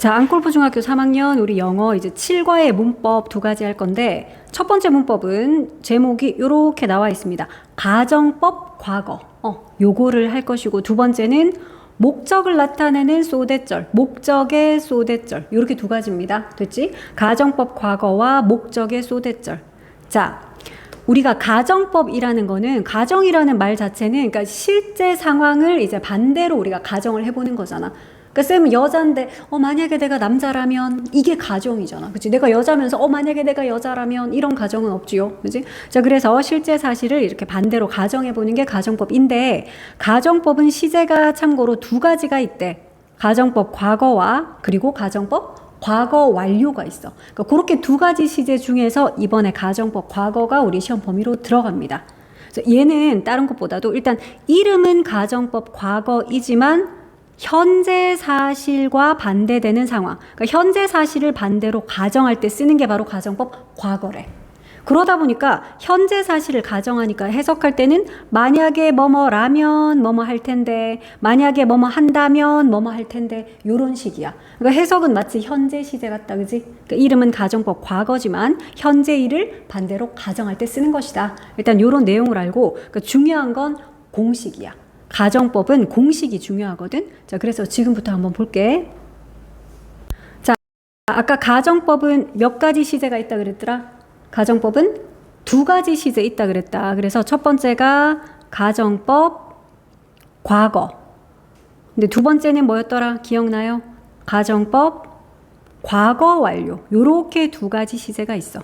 자, 안골프 중학교 3학년 우리 영어 이제 7과의 문법 두 가지 할 건데 첫 번째 문법은 제목이 이렇게 나와 있습니다. 가정법 과거. 어, 요거를 할 것이고 두 번째는 목적을 나타내는 소대절, 목적의 소대절. 요렇게 두 가지입니다. 됐지? 가정법 과거와 목적의 소대절. 자, 우리가 가정법이라는 거는 가정이라는 말 자체는 그러니까 실제 상황을 이제 반대로 우리가 가정을 해보는 거잖아. 그러니까 쌤은 여자인데 어 만약에 내가 남자라면 이게 가정이잖아. 그치? 내가 여자면서 어 만약에 내가 여자라면 이런 가정은 없지요. 그치? 자, 그래서 실제 사실을 이렇게 반대로 가정해 보는 게 가정법인데 가정법은 시제가 참고로 두 가지가 있대. 가정법 과거와 그리고 가정법 과거 완료가 있어. 그러니까 그렇게 두 가지 시제 중에서 이번에 가정법 과거가 우리 시험 범위로 들어갑니다. 그래서 얘는 다른 것보다도 일단 이름은 가정법 과거이지만 현재 사실과 반대되는 상황. 그러니까 현재 사실을 반대로 가정할 때 쓰는 게 바로 가정법 과거래. 그러다 보니까 현재 사실을 가정하니까 해석할 때는 만약에 뭐뭐라면 뭐뭐 할 텐데 만약에 뭐뭐 한다면 뭐뭐 할 텐데 요런 식이야. 그러니까 해석은 마치 현재 시제 같다 그지? 그러니까 이름은 가정법 과거지만 현재 일을 반대로 가정할 때 쓰는 것이다. 일단 요런 내용을 알고 그러니까 중요한 건 공식이야. 가정법은 공식이 중요하거든. 자, 그래서 지금부터 한번 볼게. 자, 아까 가정법은 몇 가지 시제가 있다 그랬더라? 가정법은 두 가지 시제 있다 그랬다. 그래서 첫 번째가 가정법 과거. 근데 두 번째는 뭐였더라? 기억나요? 가정법 과거 완료. 요렇게 두 가지 시제가 있어.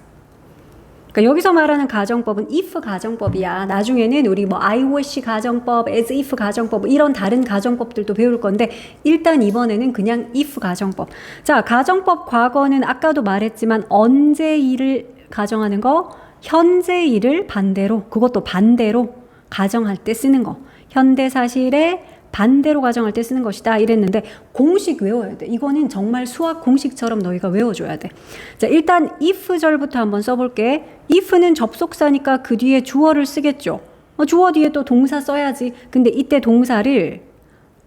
그러니까 여기서 말하는 가정법은 if 가정법이야. 나중에는 우리 뭐 I wish 가정법, as if 가정법 이런 다른 가정법들도 배울 건데 일단 이번에는 그냥 if 가정법. 자, 가정법 과거는 아까도 말했지만 언제 일을 가정하는 거, 현재 일을 반대로 그것도 반대로 가정할 때 쓰는 거. 현대 사실에 반대로 가정할 때 쓰는 것이다 이랬는데 공식 외워야 돼. 이거는 정말 수학 공식처럼 너희가 외워줘야 돼. 자 일단 if 절부터 한번 써볼게. if는 접속사니까 그 뒤에 주어를 쓰겠죠. 어, 주어 뒤에 또 동사 써야지. 근데 이때 동사를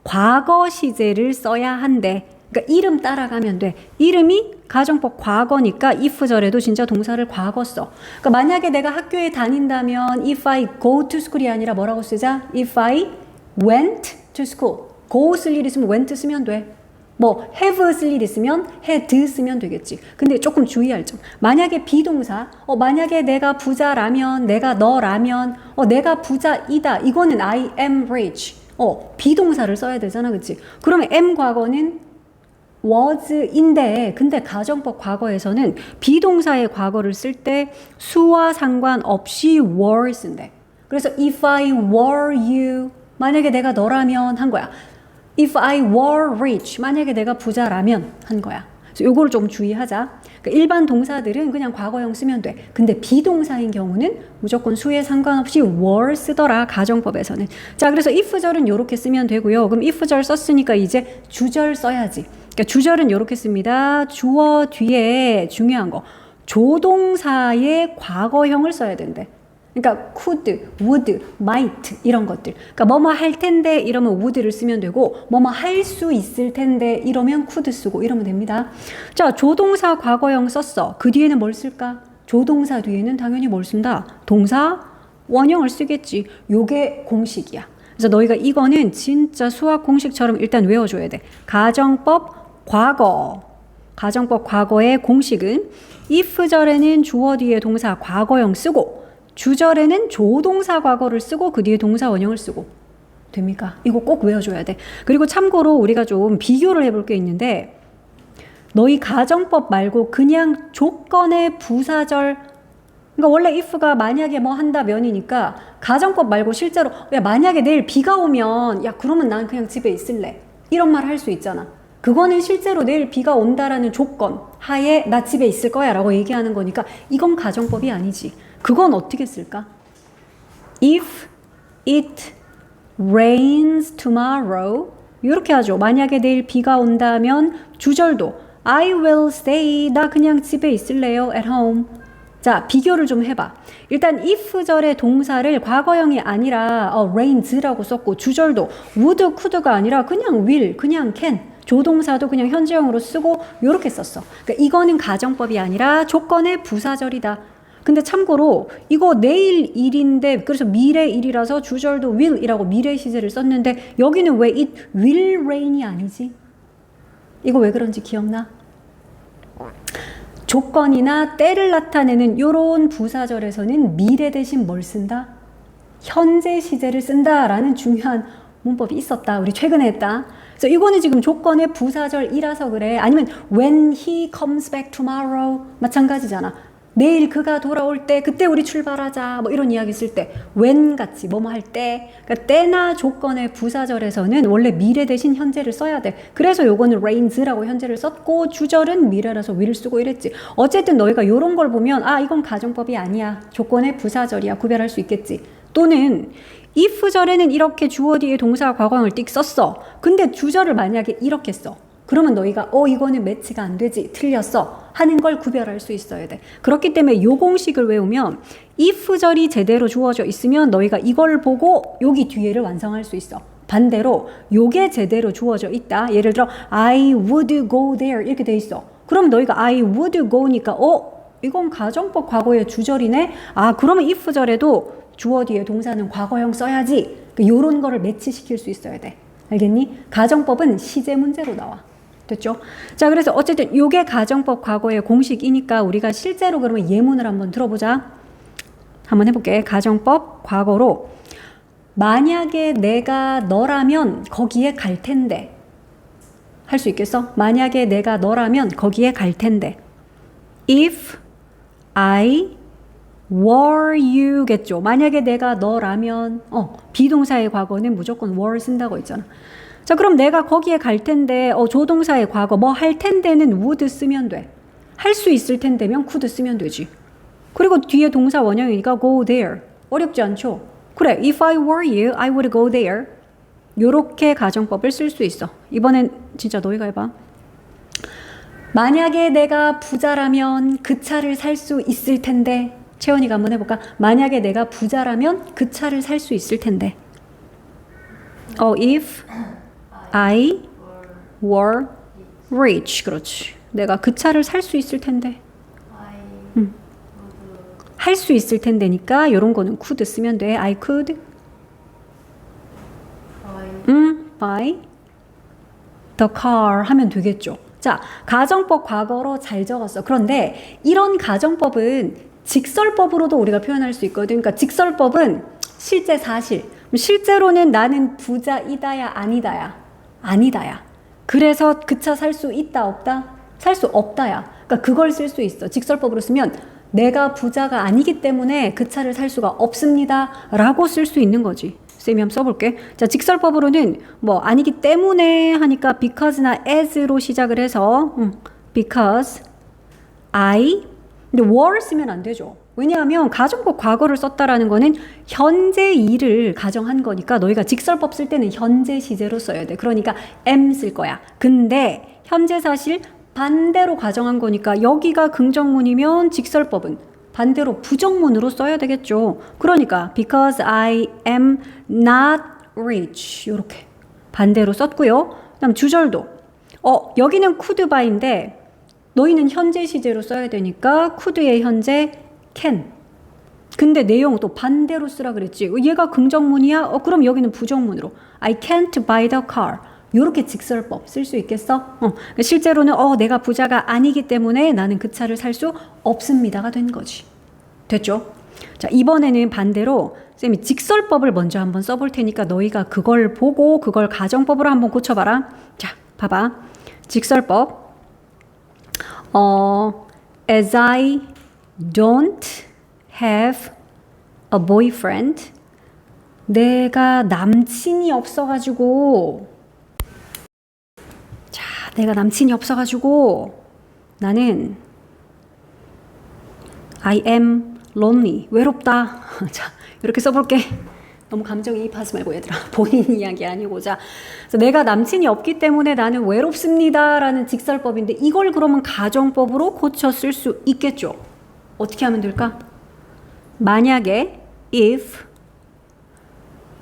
과거 시제를 써야 한대. 그러니까 이름 따라가면 돼. 이름이 가정법 과거니까 if 절에도 진짜 동사를 과거 써. 그러니까 만약에 내가 학교에 다닌다면 if I go to school이 아니라 뭐라고 쓰자? if I went to school. go 쓸 일 있으면 went 쓰면 돼. 뭐 have 쓸 일 있으면 had 쓰면 되겠지. 근데 조금 주의할 점. 만약에 비동사, 어 만약에 내가 부자라면, 내가 너라면, 어 내가 부자이다. 이거는 I am rich. 어 비동사를 써야 되잖아, 그렇지? 그러면 am 과거는 was인데 근데 가정법 과거에서는 비동사의 과거를 쓸 때 수와 상관없이 were 쓴대. 그래서 if I were you 만약에 내가 너라면 한 거야. If I were rich 만약에 내가 부자라면 한 거야. 요거를 좀 주의하자. 그러니까 일반 동사들은 그냥 과거형 쓰면 돼. 근데 비동사인 경우는 무조건 수에 상관없이 were 쓰더라 가정법에서는. 자, 그래서 if절은 이렇게 쓰면 되고요. 그럼 if절 썼으니까 이제 주절 써야지. 그러니까 주절은 이렇게 씁니다. 주어 뒤에 중요한 거 조동사의 과거형을 써야 된대. 그러니까 could, would, might 이런 것들. 그러니까 뭐뭐 할 텐데 이러면 would를 쓰면 되고 뭐뭐 할 수 있을 텐데 이러면 could 쓰고 이러면 됩니다. 자, 조동사 과거형 썼어. 그 뒤에는 뭘 쓸까? 조동사 뒤에는 당연히 뭘 쓴다? 동사 원형을 쓰겠지. 요게 공식이야. 그래서 너희가 이거는 진짜 수학 공식처럼 일단 외워줘야 돼. 가정법 과거. 가정법 과거의 공식은 if절에는 주어 뒤에 동사 과거형 쓰고 주절에는 조동사 과거를 쓰고 그 뒤에 동사 원형을 쓰고 됩니까? 이거 꼭 외워줘야 돼. 그리고 참고로 우리가 좀 비교를 해볼 게 있는데 너희 가정법 말고 그냥 조건의 부사절 그러니까 원래 if가 만약에 뭐 한다 면이니까 가정법 말고 실제로 야 만약에 내일 비가 오면 야 그러면 난 그냥 집에 있을래 이런 말 할 수 있잖아. 그거는 실제로 내일 비가 온다라는 조건 하에 나 집에 있을 거야 라고 얘기하는 거니까 이건 가정법이 아니지. 그건 어떻게 쓸까? If it rains tomorrow 이렇게 하죠. 만약에 내일 비가 온다면 주절도 I will stay 나 그냥 집에 있을래요 at home 자 비교를 좀 해봐 일단 if절의 동사를 과거형이 아니라 어, rains라고 썼고 주절도 would, could가 아니라 그냥 will, 그냥 can 조동사도 그냥 현재형으로 쓰고 요렇게 썼어. 그러니까 이거는 가정법이 아니라 조건의 부사절이다. 근데 참고로 이거 내일 일인데 그래서 미래 일이라서 주절도 will이라고 미래 시제를 썼는데 여기는 왜 it will rain이 아니지? 이거 왜 그런지 기억나? 조건이나 때를 나타내는 요런 부사절에서는 미래 대신 뭘 쓴다? 현재 시제를 쓴다라는 중요한 문법이 있었다. 우리 최근에 했다. 그래서 이거는 지금 조건의 부사절이라서 그래. 아니면 when he comes back tomorrow 마찬가지잖아. 내일 그가 돌아올 때 그때 우리 출발하자 뭐 이런 이야기 쓸때 when 같이 뭐뭐 할 때. 그러니까 때나 조건의 부사절에서는 원래 미래 대신 현재를 써야 돼. 그래서 요거는 rains라고 현재를 썼고 주절은 미래라서 will을 쓰고 이랬지. 어쨌든 너희가 요런 걸 보면 아 이건 가정법이 아니야. 조건의 부사절이야. 구별할 수 있겠지. 또는 if절에는 이렇게 주어 뒤에 동사 과거형을 띡 썼어. 근데 주절을 만약에 이렇게 써 그러면 너희가 어 이거는 매치가 안 되지. 틀렸어 하는 걸 구별할 수 있어야 돼. 그렇기 때문에 요 공식을 외우면 if절이 제대로 주어져 있으면 너희가 이걸 보고 여기 뒤에를 완성할 수 있어. 반대로 요게 제대로 주어져 있다. 예를 들어 I would go there. 이렇게 돼 있어. 그럼 너희가 I would go니까 어 이건 가정법 과거의 주절이네. 아 그러면 if절에도 주어 뒤에 동사는 과거형 써야지. 요런 거를 매치시킬 수 있어야 돼. 알겠니? 가정법은 시제 문제로 나와 됐죠? 자, 그래서 어쨌든 요게 가정법 과거의 공식이니까 우리가 실제로 그러면 예문을 한번 들어보자. 한번 해볼게. 가정법 과거로 만약에 내가 너라면 거기에 갈 텐데 할 수 있겠어? 만약에 내가 너라면 거기에 갈 텐데 if I were you겠죠. 만약에 내가 너라면 어 비동사의 과거는 무조건 were 쓴다고 했잖아. 자, 그럼 내가 거기에 갈 텐데, 어, 조동사의 과거, 뭐 할 텐데는 would 쓰면 돼. 할 수 있을 텐데면 could 쓰면 되지. 그리고 뒤에 동사 원형이니까 go there. 어렵지 않죠? 그래, if I were you, I would go there. 요렇게 가정법을 쓸 수 있어. 이번엔 진짜 너희가 해봐. 만약에 내가 부자라면 그 차를 살 수 있을 텐데. 채원이가 한번 해볼까? 만약에 내가 부자라면 그 차를 살 수 있을 텐데. 어, if I were rich. 그렇지. 내가 그 차를 살 수 있을 텐데. 음. 할수 있을 텐데니까 이런 거는 could 쓰면 돼. I could. 음, buy the car 하면 되겠죠. 자, 가정법 과거로 잘 적었어. 그런데 이런 가정법은 직설법으로도 우리가 표현할 수 있거든. 그러니까 직설법은 실제 사실. 실제로는 나는 부자이다야 아니다야. 아니다야. 그래서 그 차 살 수 있다 없다? 살 수 없다야. 그러니까 그걸 쓸 수 있어. 직설법으로 쓰면 내가 부자가 아니기 때문에 그 차를 살 수가 없습니다. 라고 쓸 수 있는 거지. 쌤이 한번 써볼게. 자, 직설법으로는 뭐 아니기 때문에 하니까 because나 as로 시작을 해서 음, because I 근데 were 쓰면 안 되죠. 왜냐하면 가정법 과거를 썼다라는 거는 현재 일을 가정한 거니까 너희가 직설법 쓸 때는 현재 시제로 써야 돼. 그러니까 am 쓸 거야. 근데 현재 사실 반대로 가정한 거니까 여기가 긍정문이면 직설법은 반대로 부정문으로 써야 되겠죠. 그러니까 because I am not rich 이렇게 반대로 썼고요. 그다음 주절도 어 여기는 could by인데 너희는 현재 시제로 써야 되니까 could의 현재 can. 근데 내용 또 반대로 쓰라 그랬지. 얘가 긍정문이야? 어, 그럼 여기는 부정문으로. I can't buy the car. 요렇게 직설법 쓸 수 있겠어? 어, 실제로는 어, 내가 부자가 아니기 때문에 나는 그 차를 살 수 없습니다가 된 거지. 됐죠? 자, 이번에는 반대로 쌤이 직설법을 먼저 한번 써볼 테니까 너희가 그걸 보고 그걸 가정법으로 한번 고쳐봐라. 자, 봐봐. 직설법. 어, as I don't have a boyfriend. 내가 남친이 없어가지고. 자, 내가 남친이 없어가지고 나는 I am lonely. 외롭다. 자, 이렇게 써볼게. 너무 감정이입하지 말고 얘들아. 본인 이야기 아니고. 자, 그래서 내가 남친이 없기 때문에 나는 외롭습니다라는 직설법인데 이걸 그러면 가정법으로 고쳐 쓸 수 있겠죠. 어떻게 하면 될까? 만약에 if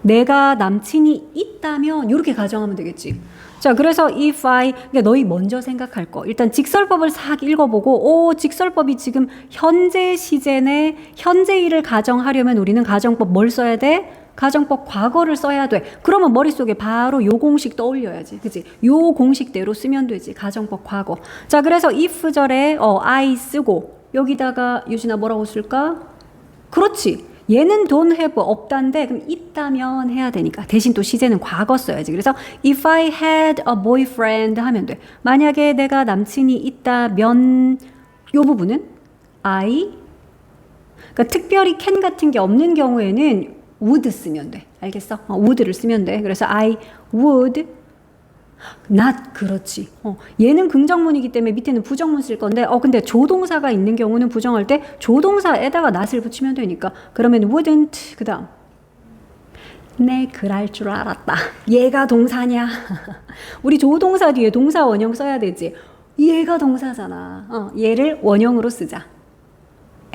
내가 남친이 있다면 이렇게 가정하면 되겠지. 자, 자, 그래서 if I 그러니까 너희 먼저 생각할 거. 일단 직설법을 싹 읽어보고 오, 직설법이 지금 현재 시제네. 현재 일을 가정하려면 우리는 가정법 뭘 써야 돼? 가정법 과거를 써야 돼. 그러면 머릿속에 바로 요 공식 떠올려야지. 그지? 요 공식대로 쓰면 되지. 가정법 과거. 자, 그래서 if절에 어, I 쓰고 여기다가 유진아 뭐라고 쓸까? 그렇지. 얘는 돈 have 없단데 그럼 있다면 해야 되니까 대신 또 시제는 과거 써야지. 그래서 if I had a boyfriend 하면 돼. 만약에 내가 남친이 있다면 요 부분은 I 그러니까 특별히 can 같은 게 없는 경우에는 would 쓰면 돼. 알겠어? 어, would를 쓰면 돼. 그래서 I would not 그렇지. 어, 얘는 긍정문이기 때문에 밑에는 부정문 쓸 건데 어 근데 조동사가 있는 경우는 부정할 때 조동사에다가 not을 붙이면 되니까 그러면 wouldn't 그다음 네, 그럴 줄 알았다. 얘가 동사냐? 우리 조동사 뒤에 동사 원형 써야 되지. 얘가 동사잖아. 어, 얘를 원형으로 쓰자.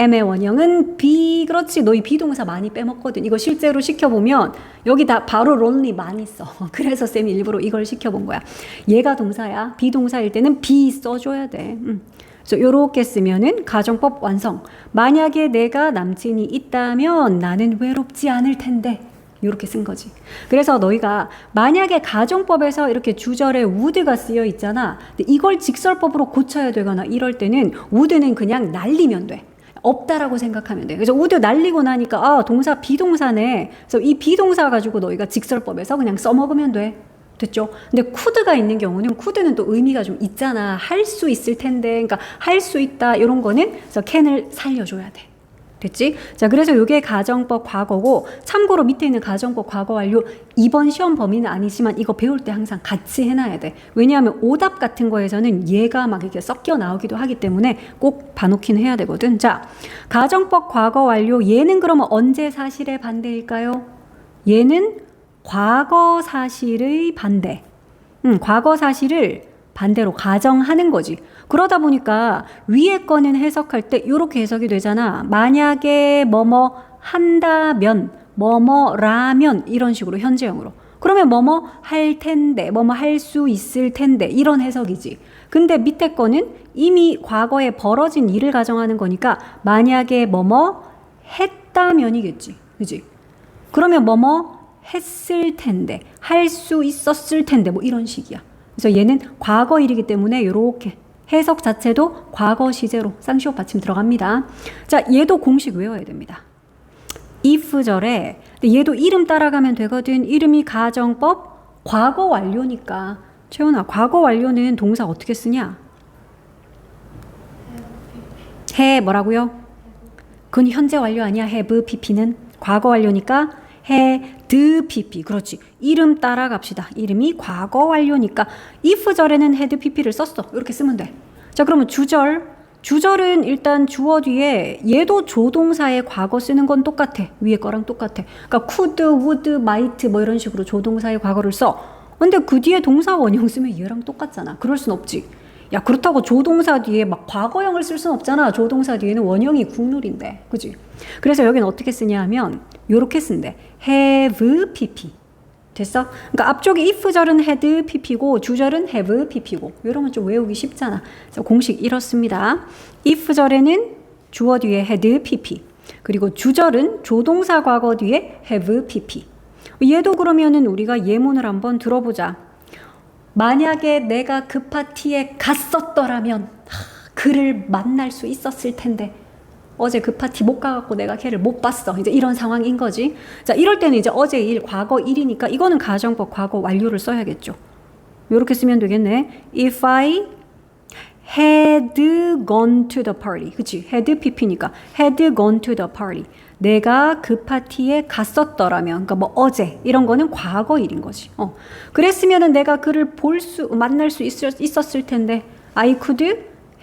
M의 원형은 be 그렇지. 너희 비동사 많이 빼먹거든. 이거 실제로 시켜보면 여기 다 바로 론리 많이 써. 그래서 쌤이 일부러 이걸 시켜본 거야. 얘가 동사야. 비동사일 때는 be 써줘야 돼. 음. 그래서 요렇게 쓰면은 가정법 완성. 만약에 내가 남친이 있다면 나는 외롭지 않을 텐데. 이렇게 쓴 거지. 그래서 너희가 만약에 가정법에서 이렇게 주절에 would가 쓰여 있잖아. 근데 이걸 직설법으로 고쳐야 되거나 이럴 때는 would는 그냥 날리면 돼. 없다라고 생각하면 돼. 그래서 would 날리고 나니까 아 동사 비동사네. 그래서 이 비동사 가지고 너희가 직설법에서 그냥 써먹으면 돼. 됐죠? 근데 could가 있는 경우는 could는 또 의미가 좀 있잖아. 할 수 있을 텐데, 그러니까 할 수 있다 이런 거는 그래서 can을 살려줘야 돼. 됐지? 자, 그래서 이게 가정법 과거고 참고로 밑에 있는 가정법 과거 완료 이번 시험 범위는 아니지만 이거 배울 때 항상 같이 해놔야 돼. 왜냐하면 오답 같은 거에서는 얘가 막 이렇게 섞여 나오기도 하기 때문에 꼭 봐놓긴 해야 되거든. 자, 가정법 과거 완료 얘는 그러면 언제 사실의 반대일까요? 얘는 과거 사실의 반대. 음, 과거 사실을 반대로 가정하는 거지. 그러다 보니까 위에 거는 해석할 때 이렇게 해석이 되잖아. 만약에 뭐뭐 한다면, 뭐뭐라면 이런 식으로 현재형으로. 그러면 뭐뭐 할 텐데, 뭐뭐 할 수 있을 텐데 이런 해석이지. 근데 밑에 거는 이미 과거에 벌어진 일을 가정하는 거니까 만약에 뭐뭐 했다면이겠지. 그지? 그러면 뭐뭐 했을 텐데, 할 수 있었을 텐데 뭐 이런 식이야. 그래서 얘는 과거 일이기 때문에 이렇게 해석 자체도 과거 시제로 쌍시옷 받침 들어갑니다. 자, 얘도 공식 외워야 됩니다. if절에 얘도 이름 따라가면 되거든. 이름이 가정법 과거 완료니까. 채원아, 과거 완료는 동사 어떻게 쓰냐? 해 뭐라고요? 그건 현재 완료 아니야. have pp는 과거 완료니까 pp 그렇지. 이름 따라 갑시다. 이름이 과거 완료니까 if절에는 had pp를 썼어. 이렇게 쓰면 돼 자 그러면 주절. 주절은 일단 주어 뒤에 얘도 조동사의 과거 쓰는 건 똑같아. 위에 거랑 똑같아. 그러니까 could, would, might 뭐 이런 식으로 조동사의 과거를 써. 근데 그 뒤에 동사 원형 쓰면 얘랑 똑같잖아. 그럴 순 없지 야 그렇다고 조동사 뒤에 막 과거형을 쓸순 없잖아. 조동사 뒤에는 원형이 국룰인데. 그지? 그래서 여기는 어떻게 쓰냐 하면 요렇게 쓴대. have pp. 됐어? 그러니까 앞쪽에 if절은 had pp고 주절은 have pp고. 이러면 좀 외우기 쉽잖아. 그래서 공식 이렇습니다. if절에는 주어 뒤에 had pp. 그리고 주절은 조동사 과거 뒤에 have pp. 얘도 그러면은 우리가 예문을 한번 들어보자 만약에 내가 그 파티에 갔었더라면 그를 만날 수 있었을 텐데 어제 그 파티 못 가갖고 내가 걔를 못 봤어. 이제 이런 상황인 거지. 자, 이럴 때는 이제 어제 일, 과거 일이니까 이거는 가정법 과거 완료를 써야겠죠. 이렇게 쓰면 되겠네. If I had gone to the party. 그치? had pp니까 had gone to the party. 내가 그 파티에 갔었더라면, 그러니까 뭐 어제 이런 거는 과거 일인 거지. 어. 그랬으면은 내가 그를 볼 수, 만날 수 있었, 있었을 텐데, I could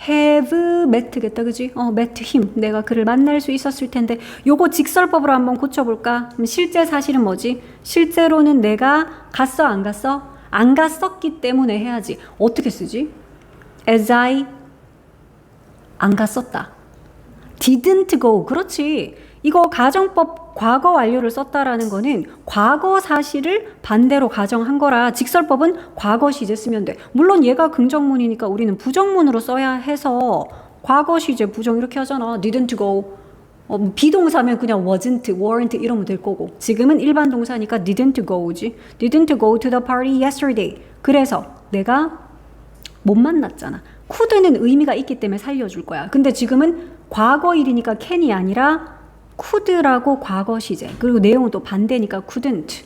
have met겠다, 그지? 어, met him. 내가 그를 만날 수 있었을 텐데, 요거 직설법으로 한번 고쳐볼까? 실제 사실은 뭐지? 실제로는 내가 갔어, 안 갔어? 안 갔었기 때문에 해야지. 어떻게 쓰지? As I 안 갔었다. Didn't go. 그렇지. 이거 가정법 과거 완료를 썼다라는 거는 과거 사실을 반대로 가정한 거라 직설법은 과거 시제 쓰면 돼. 물론 얘가 긍정문이니까 우리는 부정문으로 써야 해서 과거 시제 부정 이렇게 하잖아. didn't go. 어, 뭐 비동사면 그냥 wasn't, weren't 이러면 될 거고. 지금은 일반 동사니까 didn't go지. didn't go to the party yesterday. 그래서 내가 못 만났잖아. could는 의미가 있기 때문에 살려줄 거야. 근데 지금은 과거 일이니까 can이 아니라 could라고 과거 시제. 그리고 내용은 또 반대니까 couldn't.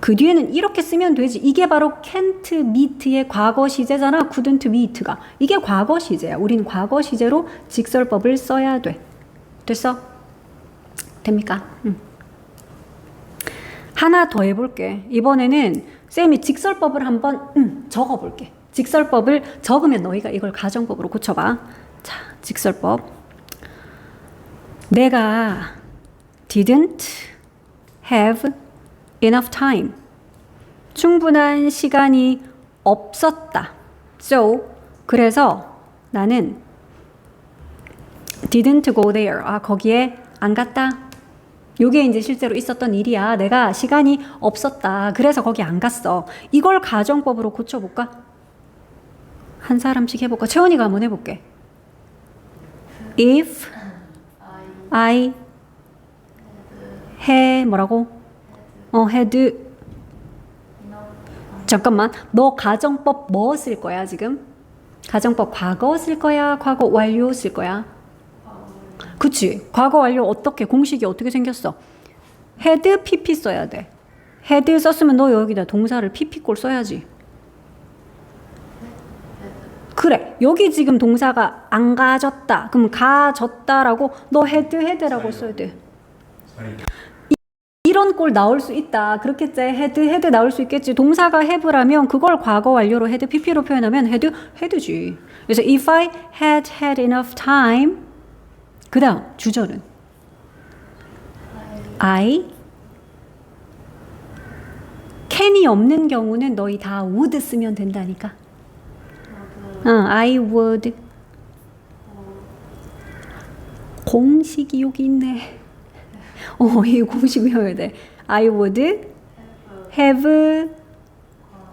그 뒤에는 이렇게 쓰면 되지. 이게 바로 can't meet의 과거 시제잖아. couldn't meet가. 이게 과거 시제야. 우린 과거 시제로 직설법을 써야 돼. 됐어? 됩니까? 응. 하나 더 해볼게. 이번에는 쌤이 직설법을 한번 음, 적어볼게. 직설법을 적으면 너희가 이걸 가정법으로 고쳐봐. 자, 직설법. 내가 didn't have enough time. 충분한 시간이 없었다. So, 그래서 나는 didn't go there. 아, 거기에 안 갔다. 요게 이제 실제로 있었던 일이야. 내가 시간이 없었다. 그래서 거기 안 갔어. 이걸 가정법으로 고쳐볼까? 한 사람씩 해볼까? 채원이가 한번 해볼게. If I 해 뭐라고? 어 had 잠깐만 너 가정법 뭐 쓸 거야 지금? 가정법 과거 쓸 거야? 과거 완료 쓸 거야? 그치 과거 완료 어떻게 공식이 어떻게 생겼어? had pp 써야 돼 had 썼으면 너 여기다 동사를 pp 꼴 써야지 그래 여기 지금 동사가 안 가졌다 그럼 가졌다라고 너 had had라고 써야 돼 이런 꼴 나올 수 있다. 그렇겠지. 헤드 헤드 나올 수 있겠지. 동사가 have라면 그걸 과거 완료로 헤드 pp로 표현하면 헤드 헤드지. 그래서 if I had had enough time 그 다음 주절은 I can이 없는 경우는 너희 다 would 쓰면 된다니까. 어, I would 공식이 여기 있네. 어, 이 공식 외워야 돼. I would have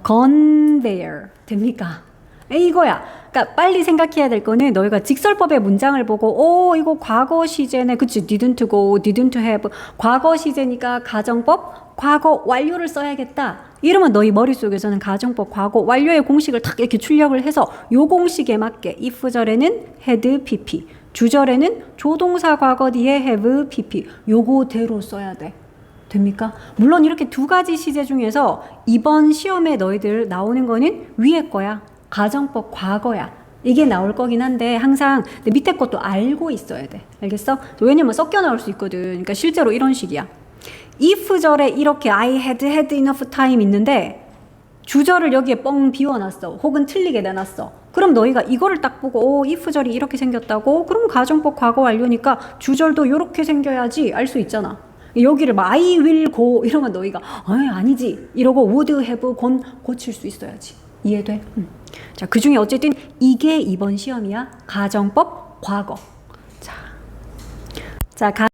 gone there. 됩니까? 이거야. 그러니까 빨리 생각해야 될 거는 너희가 직설법의 문장을 보고 오 이거 과거 시제네. 그치? didn't go, didn't have. 과거 시제니까 가정법 과거 완료를 써야겠다. 이러면 너희 머릿속에서는 가정법 과거 완료의 공식을 탁 이렇게 출력을 해서 요 공식에 맞게 if절에는 had pp 주절에는 조동사 과거 뒤에 have pp 요거대로 써야 돼. 됩니까? 물론 이렇게 두 가지 시제 중에서 이번 시험에 너희들 나오는 거는 위에 거야. 가정법 과거야. 이게 나올 거긴 한데 항상 내 밑에 것도 알고 있어야 돼. 알겠어? 왜냐면 섞여 나올 수 있거든. 그러니까 실제로 이런 식이야. If절에 이렇게 I had had enough time 있는데 주절을 여기에 뻥 비워놨어. 혹은 틀리게 내놨어. 그럼 너희가 이거를 딱 보고 오 if절이 이렇게 생겼다고? 그럼 가정법 과거 완료니까 주절도 이렇게 생겨야지 알 수 있잖아. 여기를 막 I will go 이러면 너희가 아니 아니지 이러고 would have gone 고칠 수 있어야지. 이해돼? 음. 자, 그 중에 어쨌든 이게 이번 시험이야. 가정법 과거. 자, 자 가,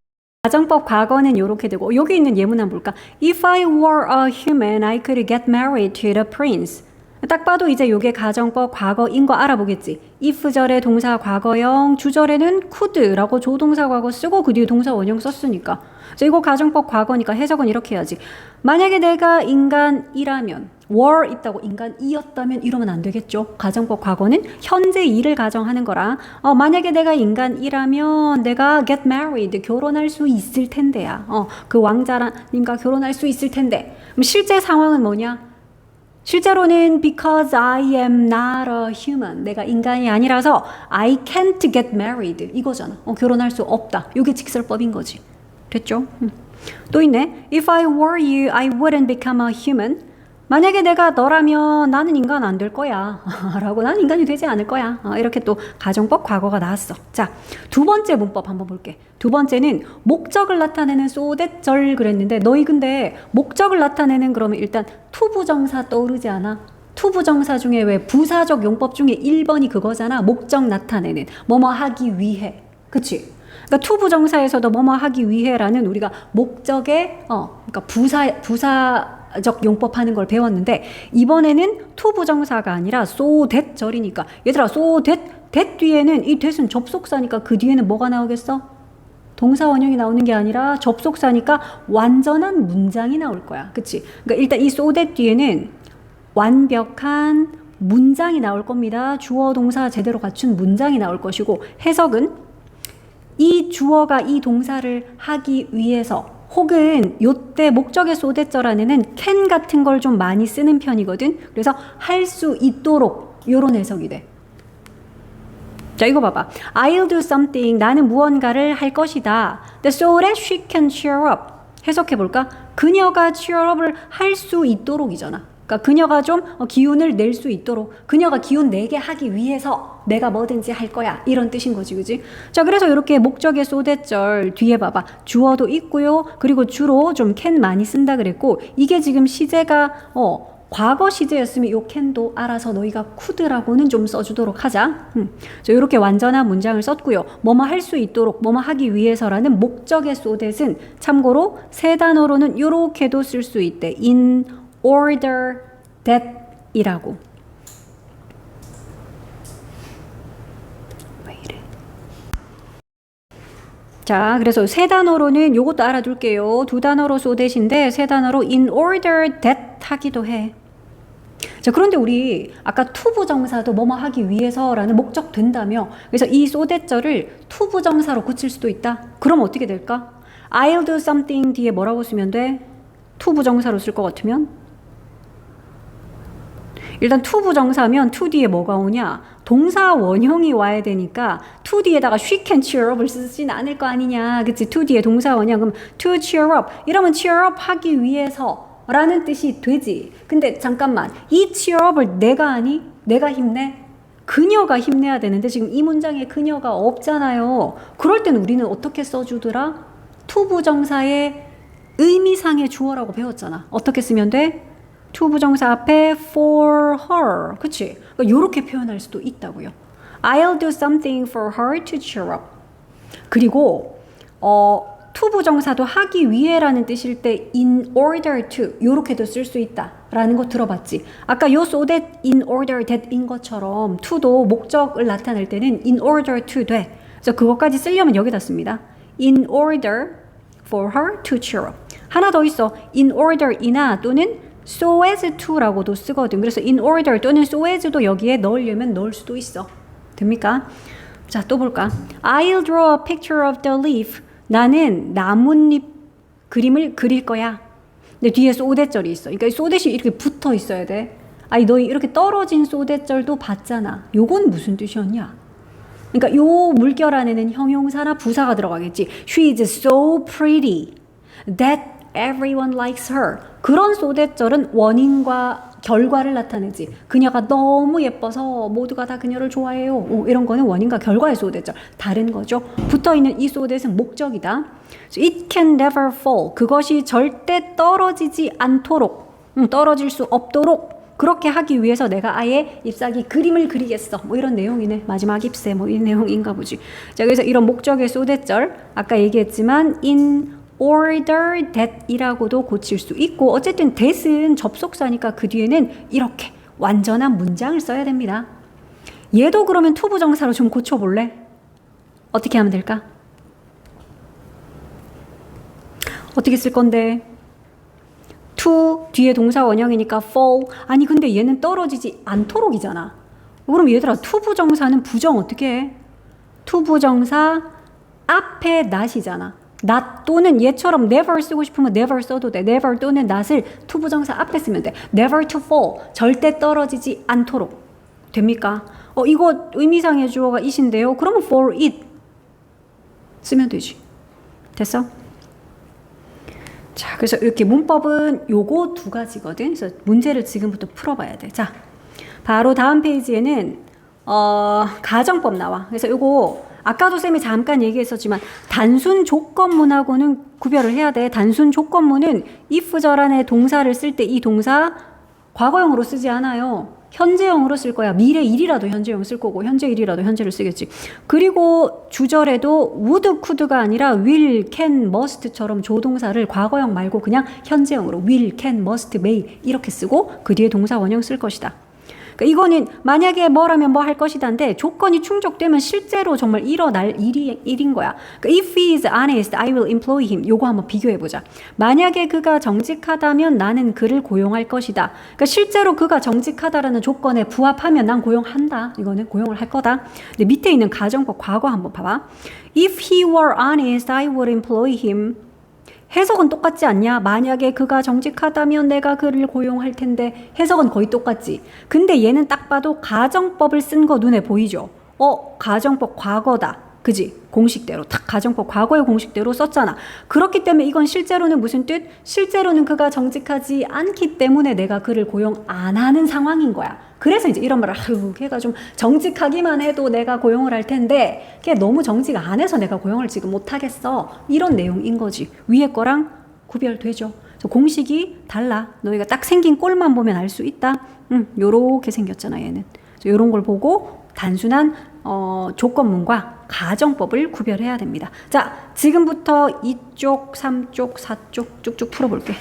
가정법 과거는 이렇게 되고 여기 있는 예문 한번 볼까? If I were a human, I could get married to the prince. 딱 봐도 이제 요게 가정법 과거인 거 알아보겠지. if절에 동사 과거형, 주절에는 could라고 조동사 과거 쓰고 그 뒤에 동사 원형 썼으니까. 자, 이거 가정법 과거니까 해석은 이렇게 해야지. 만약에 내가 인간이라면 were 있다고 인간이었다면 이러면 안 되겠죠. 가정법 과거는 현재 일을 가정하는 거라. 어, 만약에 내가 인간이라면 내가 get married 결혼할 수 있을 텐데야. 어, 그 왕자님과 결혼할 수 있을 텐데. 그럼 실제 상황은 뭐냐? 실제로는 because I am not a human. 내가 인간이 아니라서 I can't get married. 이거잖아. 어, 결혼할 수 없다. 이게 직설법인 거지. 됐죠? 음. 또 있네. If I were you, I wouldn't become a human. 만약에 내가 너라면 나는 인간 안 될 거야. 라고 난 인간이 되지 않을 거야. 어, 이렇게 또 가정법 과거가 나왔어. 자, 두 번째 문법 한번 볼게. 두 번째는 목적을 나타내는 소댓절 그랬는데 너희 근데 목적을 나타내는 그러면 일단 투부정사 떠오르지 않아? 투부정사 중에 왜 부사적 용법 중에 1번이 그거잖아. 목적 나타내는. 뭐뭐 하기 위해. 그치? 그러니까 투부정사에서도 뭐뭐 하기 위해라는 우리가 목적의 어 그러니까 부사 부사 적 용법 하는 걸 배웠는데 이번에는 투 부정사가 아니라 so that 절이니까 얘들아 so that that 뒤에는 이 that은 접속사니까 그 뒤에는 뭐가 나오겠어? 동사 원형이 나오는 게 아니라 접속사니까 완전한 문장이 나올 거야. 그치? 그러니까 일단 이 so that 뒤에는 완벽한 문장이 나올 겁니다. 주어 동사 제대로 갖춘 문장이 나올 것이고 해석은 이 주어가 이 동사를 하기 위해서 혹은 요때 목적의 소대절 안에는 can 같은 걸 좀 많이 쓰는 편이거든. 그래서 할 수 있도록 요런 해석이 돼. 자, 이거 봐봐. I'll do something. 나는 무언가를 할 것이다. The so that she can cheer up. 해석해 볼까? 그녀가 cheer up을 할 수 있도록이잖아. 그러니까 그녀가 좀 어, 기운을 낼 수 있도록 그녀가 기운 내게 하기 위해서 내가 뭐든지 할 거야 이런 뜻인 거지 그지 자 그래서 이렇게 목적의 소대절 뒤에 봐봐 주어도 있고요 그리고 주로 좀 can 많이 쓴다 그랬고 이게 지금 시제가 어 과거 시제였으면 요 캔도 알아서 너희가 쿠드라고는 좀 써주도록 하자. 음. 자, 이렇게 완전한 문장을 썼고요. 뭐뭐 할 수 있도록, 뭐뭐 하기 위해서라는 목적의 소댓은 참고로 세 단어로는 요렇게도 쓸 수 있대. in order that 이라고. 왜 이래? 자, 그래서 세 단어로는 요것도 알아둘게요. 두 단어로 소댓인데 세 단어로 in order that 하기도 해. 자, 그런데 우리 아까 투부정사도 뭐뭐 하기 위해서라는 목적 된다며. 그래서 이 소대절을 투부정사로 고칠 수도 있다. 그럼 어떻게 될까? I'll do something 뒤에 뭐라고 쓰면 돼? 투부정사로 쓸 것 같으면? 일단 투부정사면 to 뒤에 뭐가 오냐? 동사 원형이 와야 되니까 to 뒤에다가 she can cheer up을 쓰진 않을 거 아니냐. 그치? to 뒤에 동사 원형 그럼 to cheer up. 이러면 cheer up 하기 위해서 라는 뜻이 되지. 근데 잠깐만. 이 cheer up을 내가 하니? 내가 힘내? 그녀가 힘내야 되는데 지금 이 문장에 그녀가 없잖아요. 그럴 때는 우리는 어떻게 써주더라? 투부정사의 의미상의 주어라고 배웠잖아. 어떻게 쓰면 돼? 투부정사 앞에 for her. 그치? 그러니까 이렇게 표현할 수도 있다고요. I'll do something for her to cheer up. 그리고 어 투부정사도 하기 위해라는 뜻일 때 in order to 요렇게도 쓸 수 있다라는 거 들어봤지. 아까 요 so that in order that인 것처럼 to도 목적을 나타낼 때는 in order to 돼. 그래서 그것까지 쓰려면 여기다 씁니다. in order for her to cheer up. 하나 더 있어. in order이나 또는 so as to라고도 쓰거든. 그래서 in order 또는 so as도 여기에 넣으려면 넣을 수도 있어. 됩니까? 자, 또 볼까? I'll draw a picture of the leaf. 나는 나뭇잎 그림을 그릴 거야. 근데 뒤에 소대절이 있어. 그러니까 이 소대시 이렇게 붙어 있어야 돼. 아니 너희 이렇게 떨어진 소대절도 봤잖아. 요건 무슨 뜻이었냐? 그러니까 요 물결 안에는 형용사나 부사가 들어가겠지. She is so pretty that everyone likes her. 그런 소대절은 원인과 결과를 나타내지. 그녀가 너무 예뻐서 모두가 다 그녀를 좋아해요. 오, 이런 거는 원인과 결과의 소대절. 다른 거죠. 붙어 있는 이 소대는 목적이다. So it can never fall. 그것이 절대 떨어지지 않도록, 음, 떨어질 수 없도록 그렇게 하기 위해서 내가 아예 잎사귀 그림을 그리겠어. 뭐 이런 내용이네. 마지막 잎새 뭐 이 내용인가 보지. 자, 그래서 이런 목적의 소대절 아까 얘기했지만 in order that이라고도 고칠 수 있고 어쨌든 that은 접속사니까 그 뒤에는 이렇게 완전한 문장을 써야 됩니다. 얘도 그러면 투부정사로 좀 고쳐볼래? 어떻게 하면 될까? 어떻게 쓸 건데? to 뒤에 동사 원형이니까 fall 아니 근데 얘는 떨어지지 않도록이잖아. 그럼 얘들아 투부정사는 부정 어떻게 해? 투부정사 앞에 not이잖아. Not 또는 얘처럼 never 쓰고 싶으면 never 써도 돼. never 또는 not을 투부정사 앞에 쓰면 돼. never to fall 절대 떨어지지 않도록 됩니까? 어 이거 의미상의 주어가 it인데요. 그러면 for it 쓰면 되지. 됐어? 자, 그래서 이렇게 문법은 요거 두 가지거든. 그래서 문제를 지금부터 풀어봐야 돼. 자, 바로 다음 페이지에는 어, 가정법 나와. 그래서 요거 아까도 쌤이 잠깐 얘기했었지만 단순 조건문하고는 구별을 해야 돼. 단순 조건문은 if 절 안에 동사를 쓸 때 이 동사 과거형으로 쓰지 않아요. 현재형으로 쓸 거야. 미래 일이라도 현재형 쓸 거고 현재 일이라도 현재를 쓰겠지. 그리고 주절에도 would, could가 아니라 will, can, must처럼 조동사를 과거형 말고 그냥 현재형으로 will, can, must, may 이렇게 쓰고 그 뒤에 동사 원형 쓸 것이다. 그러니까 이거는 만약에 뭐라면 뭐 할 것이다인데 조건이 충족되면 실제로 정말 일어날 일이, 일인 거야. 그러니까 if he is honest, I will employ him. 요거 한번 비교해 보자. 만약에 그가 정직하다면 나는 그를 고용할 것이다. 그러니까 실제로 그가 정직하다라는 조건에 부합하면 난 고용한다. 이거는 고용을 할 거다. 근데 밑에 있는 가정법 과거 한번 봐봐. If he were honest, I would employ him. 해석은 똑같지 않냐? 만약에 그가 정직하다면 내가 그를 고용할 텐데 해석은 거의 똑같지. 근데 얘는 딱 봐도 가정법을 쓴 거 눈에 보이죠? 어, 가정법 과거다. 그지? 공식대로 딱 가정법 과거의 공식대로 썼잖아. 그렇기 때문에 이건 실제로는 무슨 뜻? 실제로는 그가 정직하지 않기 때문에 내가 그를 고용 안 하는 상황인 거야. 그래서 이제 이런 말을 아유, 걔가 좀 정직하기만 해도 내가 고용을 할 텐데 걔 너무 정직 안 해서 내가 고용을 지금 못 하겠어. 이런 내용인 거지. 위에 거랑 구별되죠. 공식이 달라. 너희가 딱 생긴 꼴만 보면 알 수 있다. 음, 요렇게 생겼잖아, 얘는. 요런 걸 보고 단순한 어, 조건문과 가정법을 구별해야 됩니다. 자, 지금부터 2쪽, 3쪽, 4쪽 쭉쭉 풀어볼게.